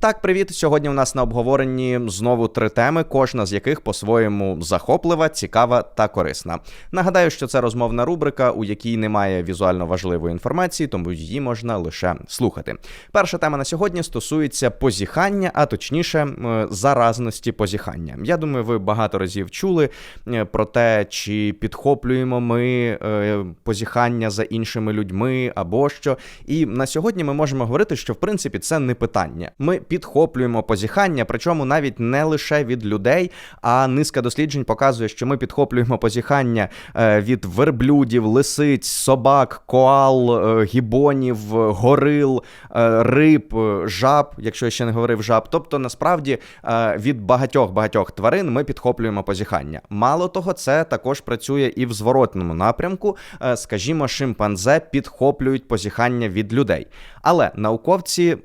Так, привіт. Сьогодні у нас на обговоренні знову три теми, кожна з яких по-своєму захоплива, цікава та корисна. Нагадаю, що це розмовна рубрика, у якій немає візуально важливої інформації, тому її можна лише слухати. Перша тема на сьогодні стосується позіхання, а точніше заразності позіхання. Я думаю, ви багато разів чули е, про те, чи підхоплюємо ми е, позіхання за іншими людьми або що. І на сьогодні ми можемо говорити, що в принципі це не питання. Ми підхоплюємо позіхання, причому навіть не лише від людей, а низка досліджень показує, що ми підхоплюємо позіхання е, від верблюдів, лисиць, собак, коал, е, гібонів, горил, е, риб, жаб, якщо я ще не говорив жаб. Тобто, насправді від багатьох багатьох тварин ми підхоплюємо позіхання. Мало того, це також працює і в зворотному напрямку. Скажімо, шимпанзе підхоплюють позіхання від людей. Але науковці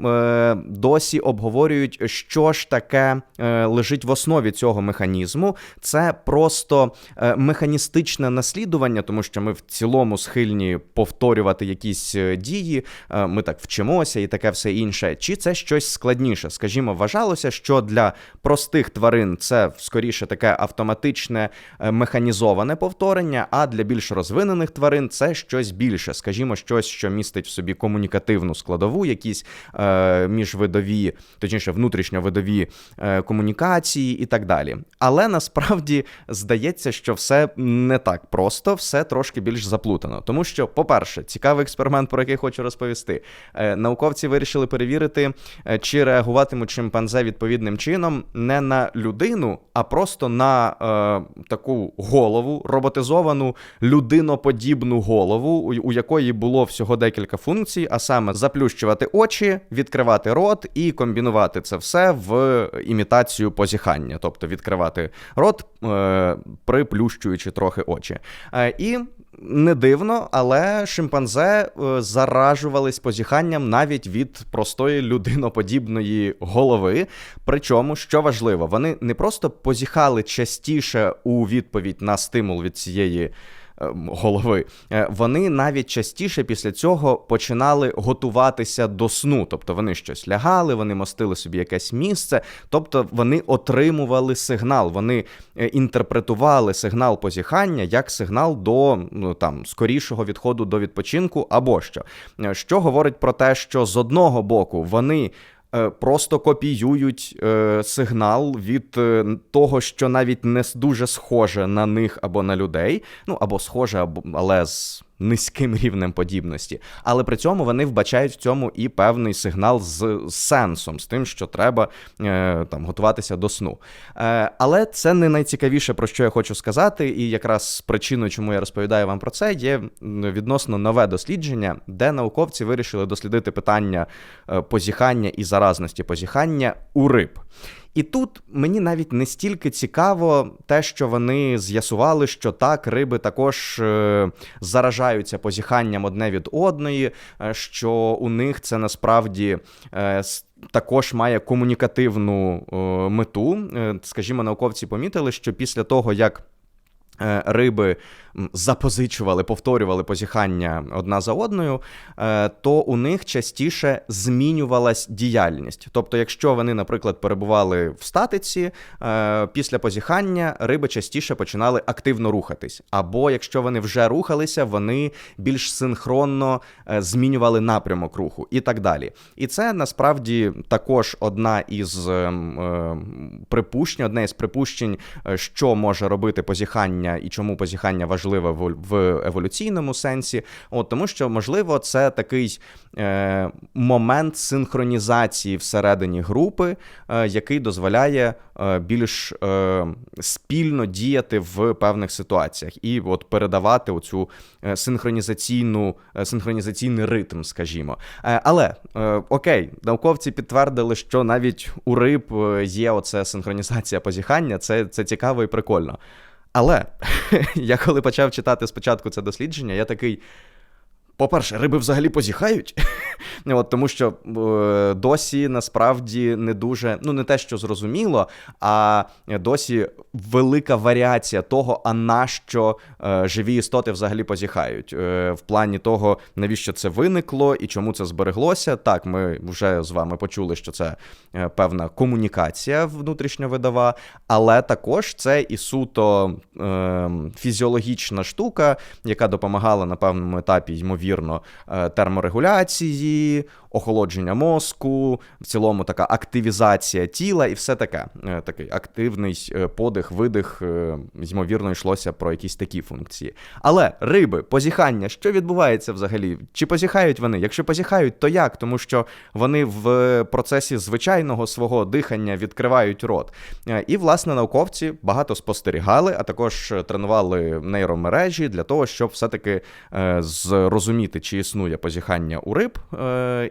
досі обговорюють, що ж таке е, лежить в основі цього механізму. Це просто е, механістичне наслідування, тому що ми в цілому схильні повторювати якісь е, дії, ми так вчимося і таке все інше. Чи це щось складніше? Скажімо, вважалося, що для простих тварин це скоріше таке автоматичне механізоване повторення, а для більш розвинених тварин це щось більше, скажімо, щось, що містить в собі комунікативну складову, якісь е, міжвидові точніше, внутрішньовидові е, комунікації і так далі. Але насправді здається, що все не так просто, все трошки більш заплутано. Тому що, по-перше, цікавий експеримент, про який хочу розповісти. Е, науковці вирішили перевірити, е, чи реагуватимуть шимпанзе відповідним чином не на людину, а просто на е, таку голову, роботизовану людиноподібну голову, у, у якої було всього декілька функцій, а саме заплющувати очі, відкривати рот і комбінувати це все в імітацію позіхання, тобто відкривати рот, е, приплющуючи трохи очі. Е, і не дивно, але шимпанзе е, заражувались позіханням навіть від простої людиноподібної голови. Причому, що важливо, вони не просто позіхали частіше у відповідь на стимул від цієї. Ем, голови, е, вони навіть частіше після цього починали готуватися до сну. Тобто вони щось лягали, вони мостили собі якесь місце, тобто вони отримували сигнал, вони е, інтерпретували сигнал позіхання як сигнал до ну там скорішого відходу до відпочинку або що. Е, що говорить про те, що з одного боку вони просто копіюють е, сигнал від е, того, що навіть не дуже схоже на них або на людей, ну або схоже, або але з низьким рівнем подібності, але при цьому вони вбачають в цьому і певний сигнал з сенсом, з тим, що треба е, там готуватися до сну. Е, але це не найцікавіше, про що я хочу сказати, і якраз причиною, чому я розповідаю вам про це, є відносно нове дослідження, де науковці вирішили дослідити питання е, позіхання і заразності позіхання у риб. І тут мені навіть не стільки цікаво те, що вони з'ясували, що так, риби також е, заражаються позіханням одне від одної, е, що у них це насправді. Е, також має комунікативну мету. Скажімо, науковці помітили, що після того, як риби запозичували, повторювали позіхання одна за одною, е, то у них частіше змінювалась діяльність. Тобто, якщо вони, наприклад, перебували в статиці, е, після позіхання риби частіше починали активно рухатись. Або якщо вони вже рухалися, вони більш синхронно е, змінювали напрямок руху і так далі. І це насправді також одна із припущень, одне із припущень, що може робити позіхання і чому позіхання важливе важлива в еволюційному сенсі, от тому що, можливо, це такий е, момент синхронізації всередині групи, е, який дозволяє е, більш е, спільно діяти в певних ситуаціях і от передавати оцю е, синхронізаційну е, синхронізаційний ритм, скажімо. Але окей, науковці підтвердили, що навіть у риб є оце синхронізація позіхання, це, це цікаво і прикольно. Але я коли почав читати спочатку це дослідження, я такий. По-перше, риби взагалі позіхають, От, тому що е, досі насправді не дуже, ну не те, що зрозуміло, а досі велика варіація того, а на що е, живі істоти взагалі позіхають. Е, в плані того, навіщо це виникло і чому це збереглося. Так, ми вже з вами почули, що це е, певна комунікація внутрішньовидова, але також це і суто е, фізіологічна штука, яка допомагала на певному етапі, ймовірно, е, терморегуляції, охолодження мозку, в цілому така активізація тіла і все таке. Е, такий активний е, подих, видих, е, ймовірно, йшлося про якісь такі функції. Але риби, позіхання, що відбувається взагалі? Чи позіхають вони? Якщо позіхають, то як? Тому що вони в процесі звичайного свого дихання відкривають рот. І, власне, науковці багато спостерігали, а також тренували нейромережі для того, щоб все-таки зрозуміти, чи існує позіхання у риб.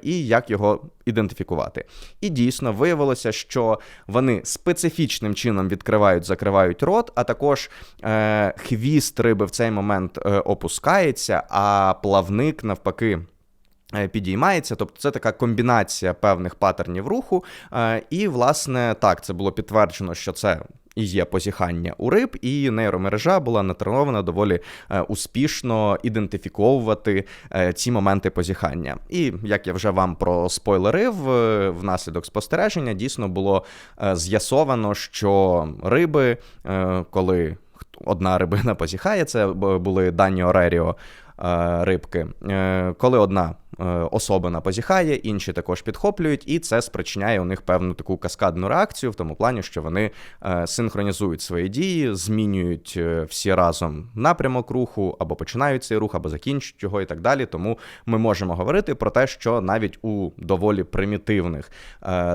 і і як його ідентифікувати. І дійсно виявилося, що вони специфічним чином відкривають, закривають рот, а також е, хвіст риби в цей момент е, опускається, а плавник навпаки. Е, підіймається, тобто це така комбінація певних паттернів руху. Е, і, власне, так, це було підтверджено, що це і є позіхання у риб, і нейромережа була натренована доволі е, успішно ідентифіковувати е, ці моменти позіхання. І як я вже вам проспойлерив, внаслідок спостереження дійсно було е, з'ясовано, що риби, коли одна рибина позіхає, це були дані Ореріо рибки, коли одна Е, особина позіхає, інші також підхоплюють, і це спричиняє у них певну таку каскадну реакцію, в тому плані, що вони е, синхронізують свої дії, змінюють е, всі разом напрямок руху, або починають цей рух, або закінчують його, і так далі. Тому ми можемо говорити про те, що навіть у доволі примітивних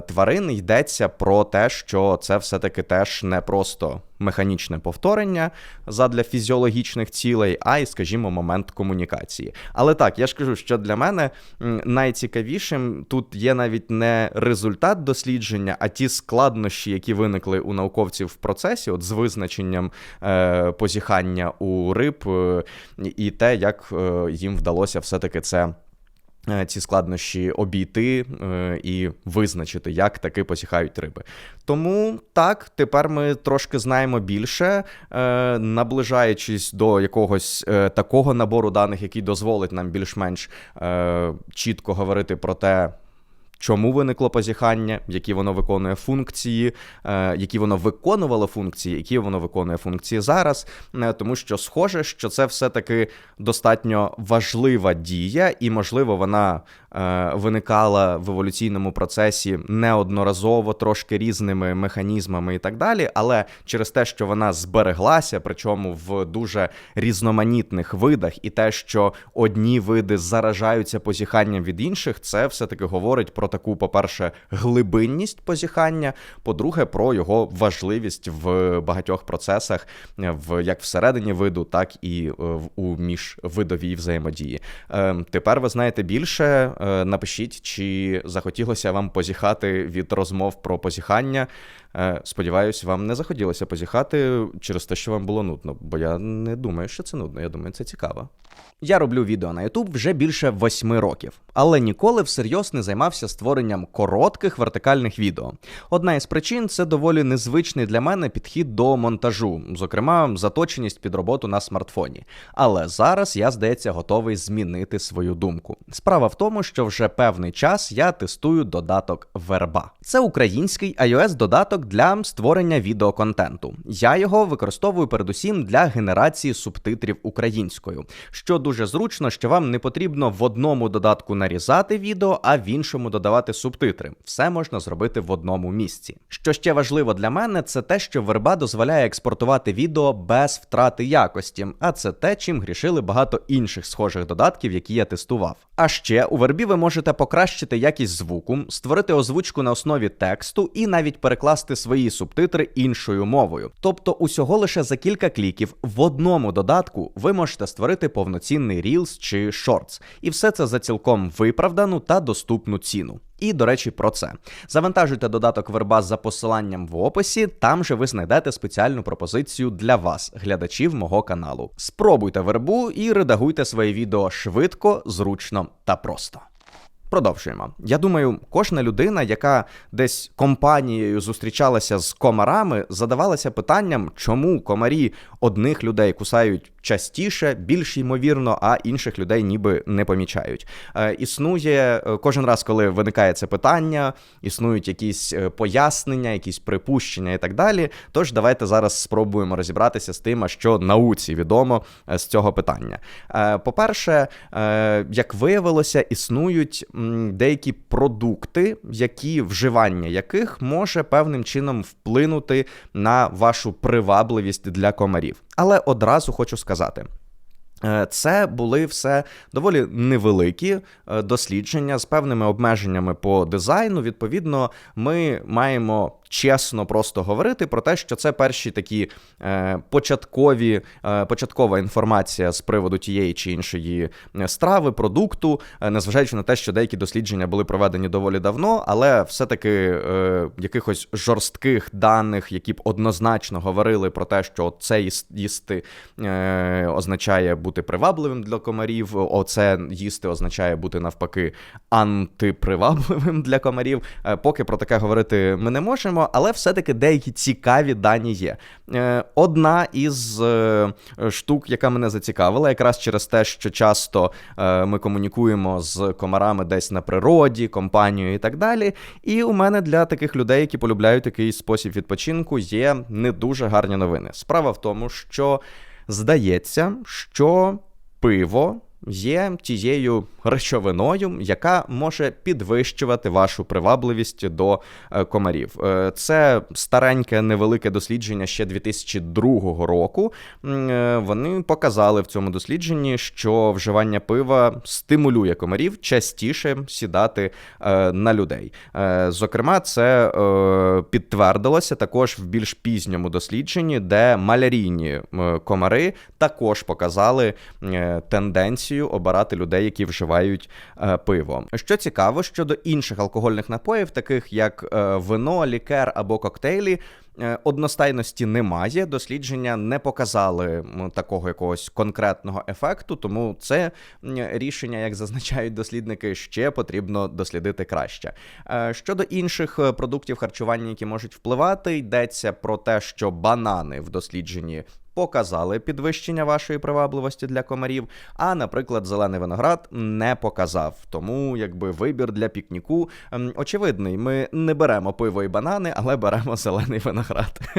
тварин йдеться про те, що це все-таки теж не просто. Механічне повторення задля фізіологічних цілей, а й, скажімо, момент комунікації. Але так, я ж кажу, що для мене найцікавішим тут є навіть не результат дослідження, а ті складнощі, які виникли у науковців в процесі, от з визначенням е, позіхання у риб, е, і те, як е, їм вдалося все-таки це. Е, ці складнощі обійти е, і визначити, як таки посіхають риби. Тому так, тепер ми трошки знаємо більше, е, наближаючись до якогось такого набору даних, який дозволить нам більш-менш чітко говорити про те, Чому виникло позіхання, які воно виконує функції, е, які воно виконувало функції, які воно виконує функції зараз, е, тому що схоже, що це все-таки достатньо важлива дія, і, можливо, вона виникала в еволюційному процесі неодноразово, трошки різними механізмами і так далі. Але через те, що вона збереглася, причому в дуже різноманітних видах, і те, що одні види заражаються позіханням від інших, це все-таки говорить про таку, по-перше, глибинність позіхання, по-друге, про його важливість в багатьох процесах, в як всередині виду, так і е, у міжвидовій взаємодії. Ем, тепер ви знаєте більше. Е, напишіть, чи захотілося вам позіхати від розмов про позіхання. Е, сподіваюсь, вам не захотілося позіхати через те, що вам було нудно, бо я не думаю, що це нудно. Я думаю, це цікаво. Я роблю відео на YouTube вже більше восьми років, але ніколи всерйоз не займався створенням коротких вертикальних відео. Одна із причин це доволі незвичний для мене підхід до монтажу, зокрема, заточеність під роботу на смартфоні. Але зараз я, здається, готовий змінити свою думку. Справа в тому, що вже певний час я тестую додаток Верба. Це український ios додаток для створення відеоконтенту. Я його використовую передусім для генерації субтитрів українською, що дуже зручно, що вам не потрібно в одному додатку нарізати відео, а в іншому додавати субтитри. Все можна зробити в одному місці. Що ще важливо для мене, це те, що верба дозволяє експортувати відео без втрати якості, а це те, чим грішили багато інших схожих додатків, які я тестував. А ще у вербі ви можете покращити якість звуку, створити озвучку на основі основі тексту і навіть перекласти свої субтитри іншою мовою. Тобто, усього лише за кілька кліків в одному додатку ви можете створити повноцінний Reels чи Shorts. І все це за цілком виправдану та доступну ціну. І, до речі, про це. Завантажуйте додаток Верба за посиланням в описі, там же ви знайдете спеціальну пропозицію для вас, глядачів мого каналу. Спробуйте вербу і редагуйте своє відео швидко, зручно та просто. Продовжуємо. Я думаю, кожна людина, яка десь компанією зустрічалася з комарами, задавалася питанням, чому комарі одних людей кусають частіше, більш ймовірно, а інших людей ніби не помічають. Е, Існує е, кожен раз, коли виникає це питання, існують якісь е, пояснення, якісь припущення і так далі. Тож давайте зараз спробуємо розібратися з тим, що науці відомо з цього питання. По-перше, як виявилося, існують деякі продукти, які вживання яких може певним чином вплинути на вашу привабливість для комарів. Але одразу хочу сказати. е, Це були все доволі невеликі е, дослідження з певними обмеженнями по дизайну. Відповідно, ми маємо чесно просто говорити про те, що це перші такі е, початкові, е, початкова інформація з приводу тієї чи іншої е, страви, продукту, е, незважаючи на те, що деякі дослідження були проведені доволі давно, але все-таки е, якихось жорстких даних, які б однозначно говорили про те, що це їс- їсти е, означає бути привабливим для комарів, оце їсти означає бути навпаки антипривабливим для комарів. Е, Поки про таке говорити ми не можемо, але все-таки деякі цікаві дані є. Е, Одна із е, штук, яка мене зацікавила, якраз через те, що часто е, ми комунікуємо з комарами десь на природі, компанією і так далі. І у мене для таких людей, які полюбляють такий спосіб відпочинку, є не дуже гарні новини. Справа в тому, що здається, що пиво є тією речовиною, яка може підвищувати вашу привабливість до е, комарів. Е, Це стареньке невелике дослідження ще 2002 року. Е, Вони показали в цьому дослідженні, що вживання пива стимулює комарів частіше сідати на людей. Зокрема, це підтвердилося також в більш пізньому дослідженні, де малярійні комари також показали е, тенденцію обирати людей, які вживають е, пиво. Що цікаво, щодо інших алкогольних напоїв, таких як е, вино, лікер або коктейлі. е, Одностайності немає, дослідження не показали такого якогось конкретного ефекту, тому це рішення, як зазначають дослідники, ще потрібно дослідити краще. Е, Щодо інших е, продуктів харчування, які можуть впливати, йдеться про те, що банани в дослідженні показали підвищення вашої привабливості для комарів, а, наприклад, зелений виноград не показав. Тому якби вибір для пікніку ем, очевидний. Ми не беремо пиво і банани, але беремо зелений виноград.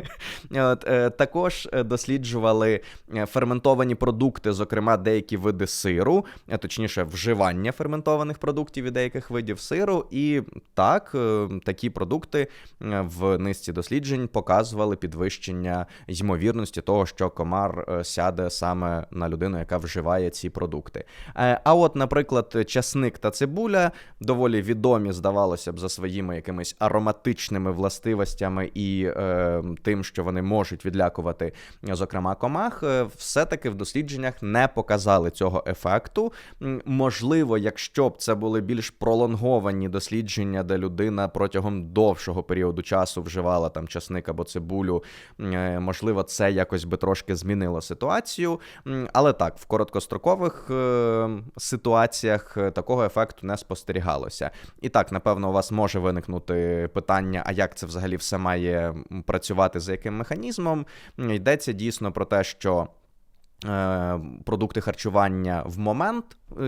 Е, також е, досліджували е, ферментовані продукти, зокрема деякі види сиру, точніше, вживання ферментованих продуктів і деяких видів сиру. І так, такі продукти в низці досліджень показували підвищення ймовірності того, що комар е, сяде саме на людину, яка вживає ці продукти. Е, А от, наприклад, часник та цибуля доволі відомі, здавалося б, за своїми якимись ароматичними властивостями і е, тим, що вони можуть відлякувати, зокрема, комах, е, все-таки в дослідженнях не показали цього ефекту. Можливо, якщо б це були більш пролонговані дослідження, де людина протягом довшого періоду часу вживала там часник або цибулю, е, можливо, це якось би трошки змінило ситуацію. Але так, в короткострокових е, ситуаціях е, такого ефекту не спостерігалося. І так, напевно, у вас може виникнути питання, а як це взагалі все має працювати, за яким механізмом? Йдеться дійсно про те, що. е, Продукти харчування в момент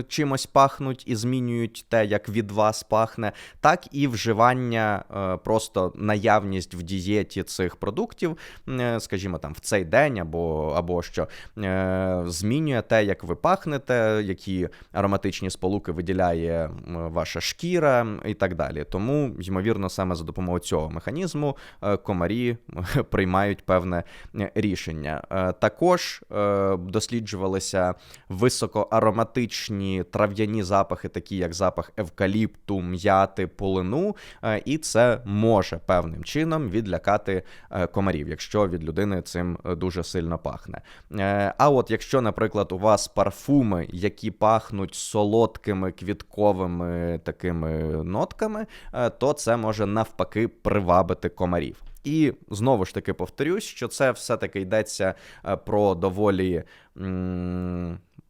чимось пахнуть і змінюють те, як від вас пахне, так і вживання, е, просто наявність в дієті цих продуктів, е, скажімо, там в цей день або, або що е, змінює те, як ви пахнете, які ароматичні сполуки виділяє ваша шкіра і так далі. Тому, ймовірно, саме за допомогою цього механізму комарі приймають певне рішення. Також досліджувалися високоароматичні класичні трав'яні запахи, такі як запах евкаліпту, м'яти, полину, е, і це може певним чином відлякати е, комарів, якщо від людини цим е, дуже сильно пахне. А от якщо, наприклад, у вас парфуми, які пахнуть солодкими квітковими такими нотками, то це може навпаки привабити комарів. І знову ж таки повторюсь, що це все-таки йдеться про доволі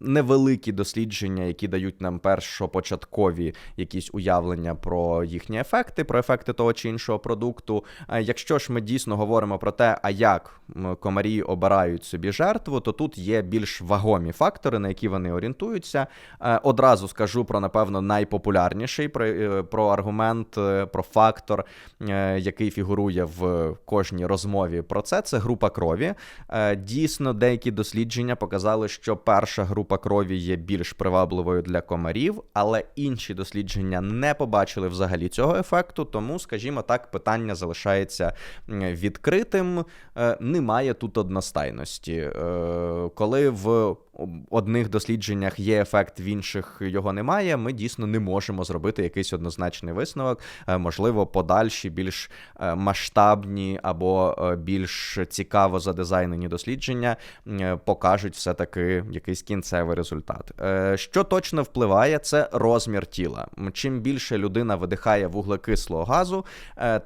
невеликі дослідження, які дають нам першопочаткові якісь уявлення про їхні ефекти, про ефекти того чи іншого продукту. Е, Якщо ж ми дійсно говоримо про те, а як комарі обирають собі жертву, то тут є більш вагомі фактори, на які вони орієнтуються. Е, Одразу скажу про, напевно, найпопулярніший про, е, про аргумент, про фактор, який фігурує в кожній розмові про це. Це група крові. Дійсно, деякі дослідження показали, що перша група крові є більш привабливою для комарів, але інші дослідження не побачили взагалі цього ефекту. Тому, скажімо так, питання залишається відкритим. Е, Немає тут одностайності. Е, Коли в одних дослідженнях є ефект, в інших його немає, ми дійсно не можемо зробити якийсь однозначний висновок. Е, Можливо, подальші більш е, масштабні або е, більш цікаво задизайнені дослідження покажуть все-таки якийсь кінцевий результат. Що точно впливає, це розмір тіла. Чим більше людина видихає вуглекислого газу,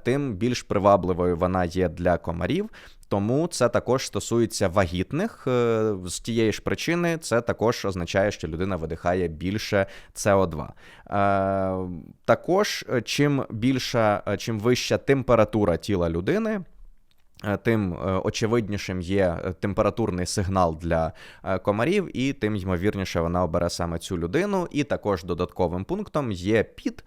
тим більш привабливою вона є для комарів. Тому це також стосується вагітних. Е, З тієї ж причини це також означає, що людина видихає більше СО2. Е, Також е, чим більша, чим вища температура тіла людини. Е, Тим е, очевиднішим є е, температурний сигнал для комарів, і тим ймовірніше вона обере саме цю людину. І також додатковим пунктом є піт.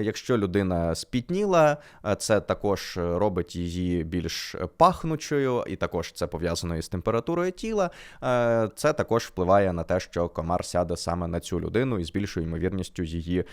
Якщо людина спітніла, це також робить її більш пахнучою, і також це пов'язано із температурою тіла. Це також впливає на те, що комар сяде саме на цю людину і з більшою ймовірністю її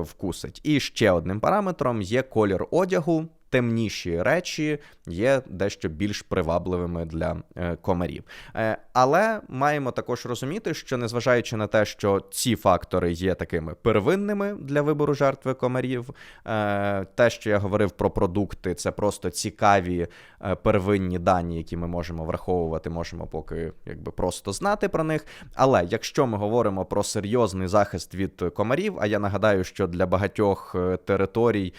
вкусить. І ще одним параметром є колір одягу. Темніші речі є дещо більш привабливими для е, комарів. Е, але маємо також розуміти, що незважаючи на те, що ці фактори є такими первинними для вибору жертви комарів, е, те, що я говорив про продукти, це просто цікаві первинні дані, які ми можемо враховувати, можемо поки якби просто знати про них. Але якщо ми говоримо про серйозний захист від комарів, а я нагадаю, що для багатьох територій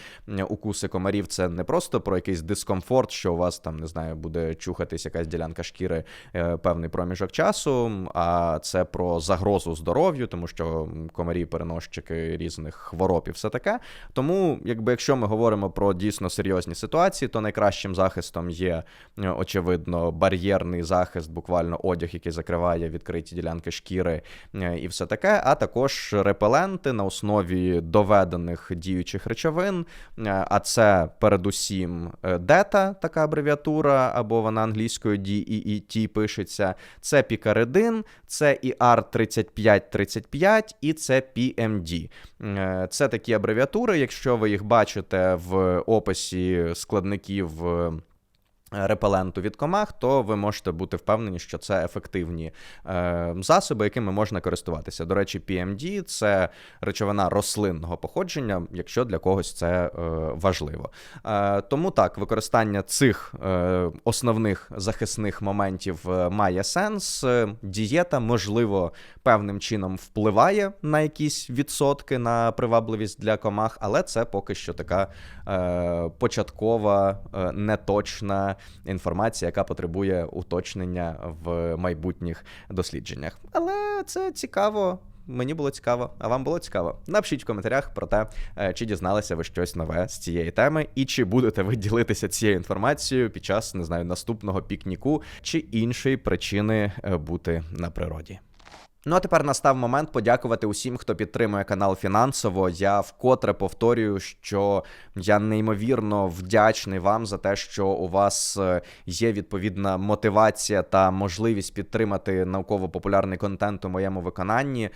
укуси комарів це не просто про якийсь дискомфорт, що у вас там не знаю, буде чухатись якась ділянка шкіри е, певний проміжок часу, а це про загрозу здоров'ю, тому що комарі переносчики різних хвороб і все таке. Тому, якби якщо ми говоримо про дійсно серйозні ситуації, то найкращим захистом є е, очевидно бар'єрний захист, буквально одяг, який закриває відкриті ділянки шкіри е, і все таке, а також репеленти на основі доведених діючих речовин. А це передусім е, дета, така абревіатура, або вона англійською DEET пишеться. Це пікаридин, це ER3535 і це PMD. Е, Це такі абревіатури. Якщо ви їх бачите в описі складників. Репеленту від комах, то ви можете бути впевнені, що це ефективні е, засоби, якими можна користуватися. До речі, PMD – це речовина рослинного походження, якщо для когось це е, важливо. Е, тому так, використання цих е, основних захисних моментів е, має сенс. Дієта, можливо, певним чином впливає на якісь відсотки на привабливість для комах, але це поки що така е, початкова, е, неточна інформація, яка потребує уточнення в майбутніх дослідженнях. Але це цікаво. Мені було цікаво, а вам було цікаво. Напишіть в коментарях про те, е, чи дізналися ви щось нове з цієї теми, і чи будете ви ділитися цією інформацією під час не знаю наступного пікніку чи іншої причини е, бути на природі. Ну а тепер настав момент подякувати усім, хто підтримує канал фінансово. Я вкотре повторюю, що я неймовірно вдячний вам за те, що у вас е, є відповідна мотивація та можливість підтримати науково-популярний контент у моєму виконанні.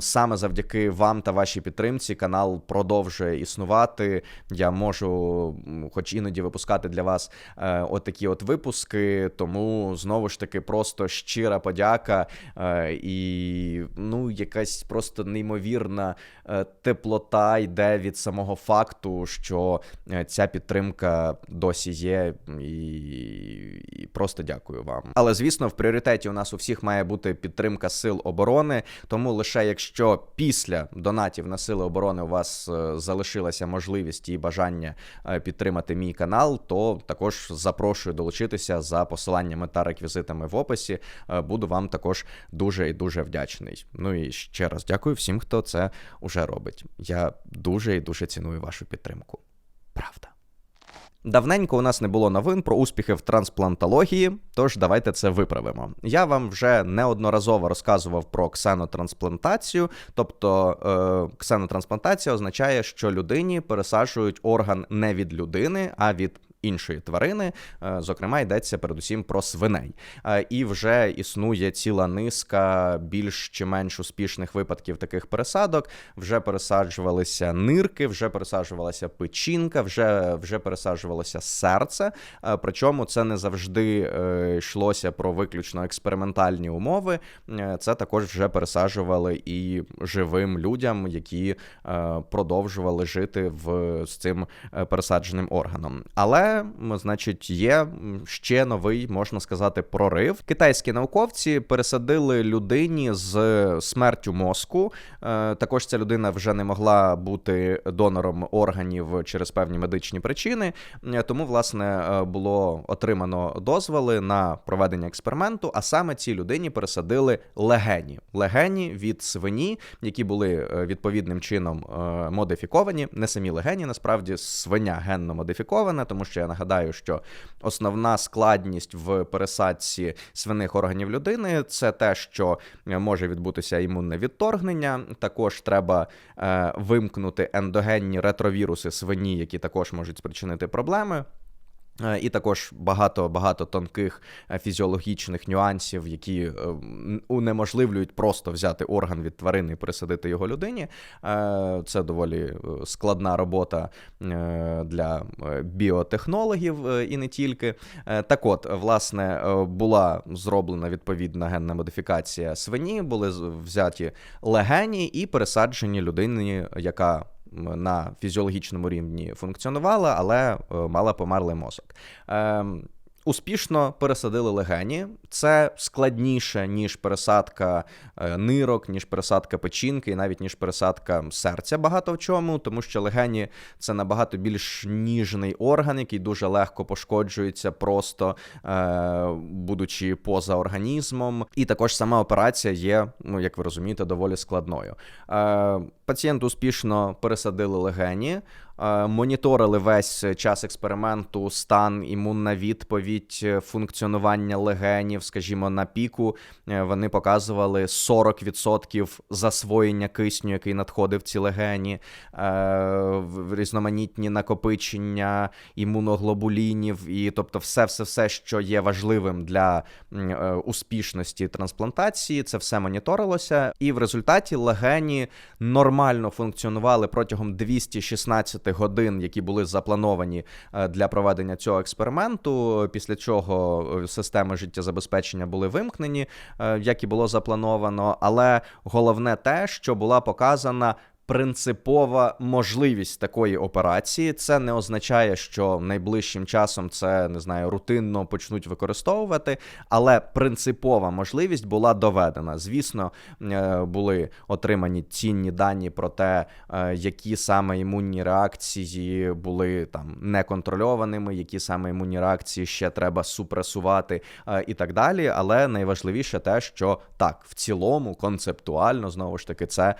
Саме завдяки вам та вашій підтримці канал продовжує існувати. Я можу, хоч іноді, випускати для вас е, отакі от випуски. Тому знову ж таки просто щира подяка. Е, і і ну, якась просто неймовірна е, теплота йде від самого факту, що е, ця підтримка досі є, і, і просто дякую вам. Але звісно, в пріоритеті у нас у всіх має бути підтримка сил оборони. Тому лише якщо після донатів на сили оборони у вас е, залишилася можливість і бажання підтримати мій канал, то також запрошую долучитися за посиланнями та реквізитами в описі. Буду вам також дуже і дуже вдячний. Ну і ще раз дякую всім, хто це уже робить. Я дуже і дуже ціную вашу підтримку. Правда. Давненько у нас не було новин про успіхи в трансплантології, тож давайте це виправимо. Я вам вже неодноразово розказував про ксенотрансплантацію, тобто е, ксенотрансплантація означає, що людині пересаджують орган не від людини, а від іншої тварини. Е, Зокрема, йдеться передусім про свиней. Е, І вже існує ціла низка більш чи менш успішних випадків таких пересадок. Вже пересаджувалися нирки, вже пересаджувалася печінка, вже, вже пересаджувалося серце. Е, Причому це не завжди йшлося про виключно експериментальні умови. Це також вже пересаджували і живим людям, які продовжували жити в з цим пересадженим органом. Але, значить, є ще новий, можна сказати, прорив. Китайські науковці пересадили людині з смертю мозку. Е, Також ця людина вже не могла бути донором органів через певні медичні причини. Е, Тому, власне, е, було отримано дозволи на проведення експерименту, а саме цій людині пересадили легені. Легені від свині, які були е, відповідним чином е, модифіковані. Не самі легені, насправді свиня генно модифікована, тому що я нагадаю, що основна складність в пересадці свиних органів людини це те, що може відбутися імунне відторгнення. Також треба е, вимкнути ендогенні ретровіруси свині, які також можуть спричинити проблеми. Е, І також багато багато тонких е, фізіологічних нюансів, які е, унеможливлюють просто взяти орган від тварини і присадити його людині. Це доволі складна робота для біотехнологів і не тільки. Так от, власне, була зроблена відповідна генна модифікація свині, були взяті легені і пересаджені людині, яка на фізіологічному рівні функціонувала, але е, мала померлий мозок. Успішно пересадили легені. Це складніше, ніж пересадка е, нирок, ніж пересадка печінки, і навіть ніж пересадка серця багато в чому, тому що легені це набагато більш ніжний орган, який дуже легко пошкоджується, просто е, будучи поза організмом. І також сама операція є, ну як ви розумієте, доволі складною. Е, Пацієнту успішно пересадили легені. Е, Моніторили весь час експерименту стан, імунна відповідь, е, функціонування легенів. Скажімо, на піку е, вони показували 40% засвоєння кисню, який надходив ці легені, різноманітні накопичення імуноглобулінів, і тобто, все, все, все, що є важливим для успішності трансплантації, це все моніторилося, і в результаті легені нормально функціонували протягом 216 годин, які були заплановані е, для проведення цього експерименту. Після чого е, системи життєзабезпечення були вимкнені, е, як і було заплановано. Але головне те, що була показана. Принципова можливість такої операції це не означає, що найближчим часом це не знаю, рутинно почнуть використовувати, але принципова можливість була доведена. Звісно, е, були отримані цінні дані про те, е, які саме імунні реакції були там неконтрольованими, які саме імунні реакції ще треба супресувати е, і так далі. Але найважливіше те, що так, в цілому, концептуально, знову ж таки, це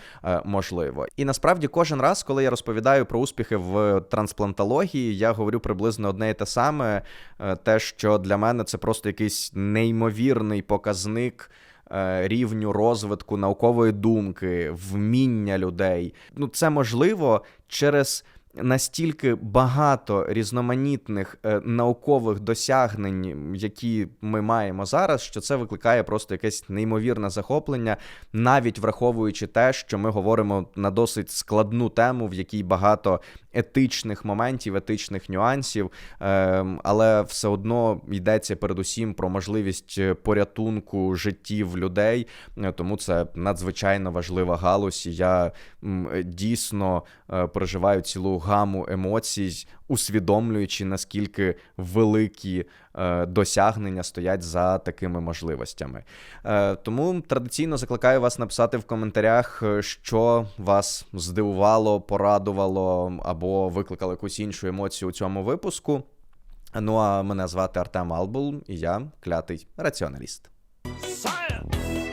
можливо. І насправді кожен раз, коли я розповідаю про успіхи в трансплантології, я говорю приблизно одне і те саме, е, те, що для мене це просто якийсь неймовірний показник. е, Рівню розвитку наукової думки, вміння людей. Ну, це можливо через настільки багато різноманітних е, наукових досягнень, які ми маємо зараз, що це викликає просто якесь неймовірне захоплення, навіть враховуючи те, що ми говоримо на досить складну тему, в якій багато етичних моментів, етичних нюансів, ем, але все одно йдеться передусім про можливість е, порятунку життів людей. Е, Тому це надзвичайно важлива галузь. Я дійсно переживаю цілу гаму емоцій, усвідомлюючи наскільки великі е, досягнення стоять за такими можливостями. Е, Тому традиційно закликаю вас написати в коментарях, е, що вас здивувало, порадувало або викликало якусь іншу емоцію у цьому випуску. Ну а мене звати Артем Албул, і я клятий раціоналіст. Science!